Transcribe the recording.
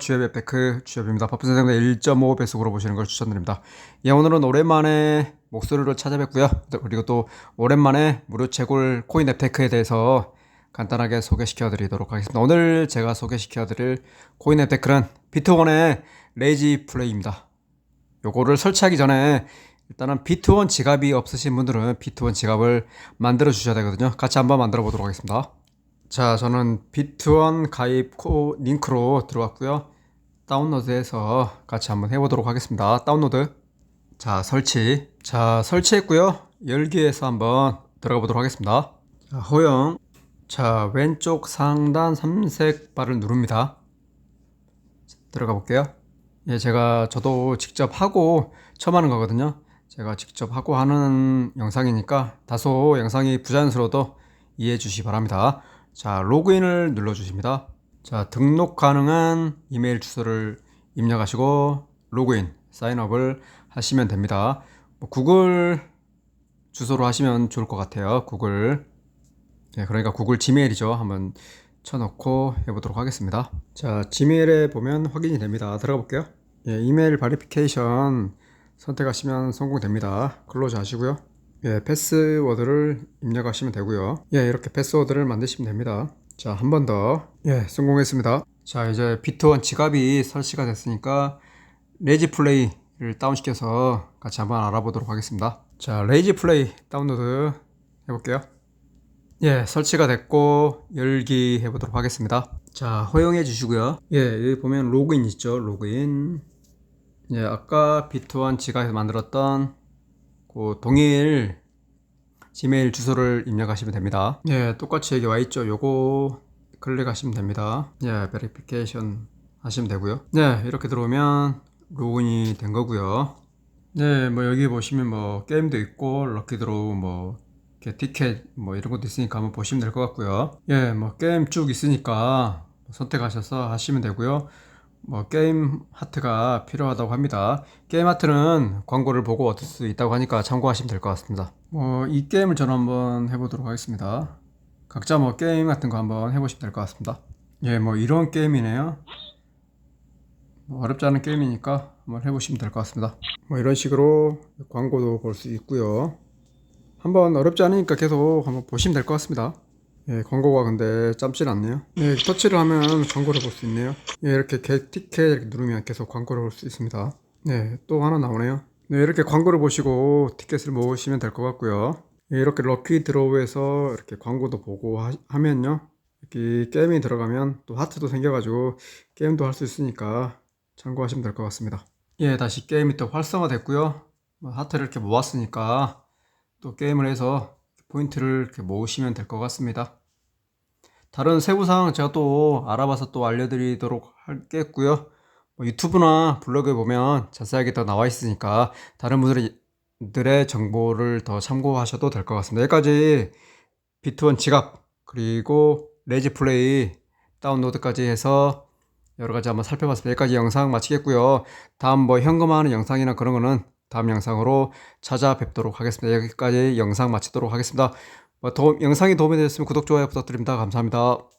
주협 에페크 주협입니다. 바쁜 세상에 1.5배속으로 보시는 걸 추천드립니다. 예, 오늘은 오랜만에 목소리로 찾아뵙고요. 그리고 또 오랜만에 무료 채굴 코인 에페크에 대해서 간단하게 소개시켜 드리도록 하겠습니다. 오늘 제가 소개시켜 드릴 코인 에페크는 비트원의 레이지 플레이입니다. 요거를 설치하기 전에 일단은 비트원 지갑이 없으신 분들은 비트원 지갑을 만들어 주셔야 되거든요. 같이 한번 만들어 보도록 하겠습니다. 자, 저는 비트원 가입 코 링크로 들어왔고요. 다운로드해서 같이 한번 해보도록 하겠습니다. 다운로드. 자, 설치. 자, 설치했고요. 열기에서 한번 들어가 보도록 하겠습니다. 자, 허용. 자, 왼쪽 상단 삼색 바를 누릅니다. 들어가 볼게요. 예, 제가 저도 직접 하고 처음 하는 거거든요. 제가 직접 하고 하는 영상이니까 다소 영상이 부자연스러워도 이해해 주시기 바랍니다. 자, 로그인을 눌러 주십니다. 자, 등록 가능한 이메일 주소를 입력하시고 로그인, 사인업을 하시면 됩니다. 뭐 구글 주소로 하시면 좋을 것 같아요. 구글. 네, 그러니까 구글 지메일이죠. 한번 쳐놓고 해보도록 하겠습니다. 자, 지메일에 보면 확인이 됩니다. 들어가 볼게요. 예, 이메일 바리피케이션 선택하시면 성공됩니다. 클로즈 하시고요. 예, 패스워드를 입력하시면 되고요. 예, 이렇게 패스워드를 만드시면 됩니다. 자, 한 번 더. 예, 성공했습니다. 자, 이제 비트원 지갑이 설치가 됐으니까 레이지 플레이를 다운시켜서 같이 한번 알아보도록 하겠습니다. 자, 레이지 플레이 다운로드 해볼게요. 예, 설치가 됐고 열기 해보도록 하겠습니다. 자, 허용해 주시고요. 예, 여기 보면 로그인 있죠. 로그인. 예, 아까 비트원 지갑에서 만들었던 그 동일 지메일 주소를 입력하시면 됩니다. 예, 똑같이 여기 와 있죠. 요거 클릭하시면 됩니다. 예, 베리피케이션 하시면 되고요. 네, 이렇게 들어오면 로그인이 된 거고요. 네, 뭐 여기 보시면 뭐 게임도 있고 럭키 드로우 뭐 이렇게 티켓 뭐 이런 것도 있으니까 한번 보시면 될 것 같고요. 예, 뭐 게임 쭉 있으니까 선택하셔서 하시면 되고요. 뭐 게임 하트가 필요하다고 합니다. 게임 하트는 광고를 보고 얻을 수 있다고 하니까 참고하시면 될 것 같습니다. 뭐 이 게임을 저는 한번 해보도록 하겠습니다. 각자 뭐 게임 같은 거 한번 해보시면 될 것 같습니다. 예, 뭐 이런 게임이네요. 뭐 어렵지 않은 게임이니까 한번 해보시면 될 것 같습니다. 뭐 이런 식으로 광고도 볼 수 있고요. 한번 어렵지 않으니까 계속 한번 보시면 될 것 같습니다. 예, 광고가 근데 짧진 않네요. 예, 터치를 하면 광고를 볼 수 있네요. 예, 이렇게 겟 티켓 이렇게 누르면 계속 광고를 볼 수 있습니다. 네, 또 하나 나오네요. 네, 이렇게 광고를 보시고 티켓을 모으시면 될 것 같고요. 예, 이렇게 럭키 드로우에서 이렇게 광고도 보고 하, 하면요. 이렇게 게임이 들어가면 또 하트도 생겨가지고 게임도 할 수 있으니까 참고하시면 될 것 같습니다. 예, 다시 게임이 또 활성화됐고요. 뭐 하트를 이렇게 모았으니까 또 게임을 해서 포인트를 이렇게 모으시면 될 것 같습니다. 다른 세부 사항 제가 또 알아봐서 또 알려드리도록 하겠고요. 뭐 유튜브나 블로그에 보면 자세하게 더 나와 있으니까 다른 분들의 정보를 더 참고하셔도 될 것 같습니다. 여기까지 비트원 지갑 그리고 레지 플레이 다운로드까지 해서 여러 가지 한번 살펴봤습니다. 여기까지 영상 마치겠고요. 다음 뭐 현금화하는 영상이나 그런 거는 다음 영상으로 찾아뵙도록 하겠습니다. 여기까지 영상 마치도록 하겠습니다. 뭐 도움, 영상이 도움이 되셨으면 구독, 좋아요 부탁드립니다. 감사합니다.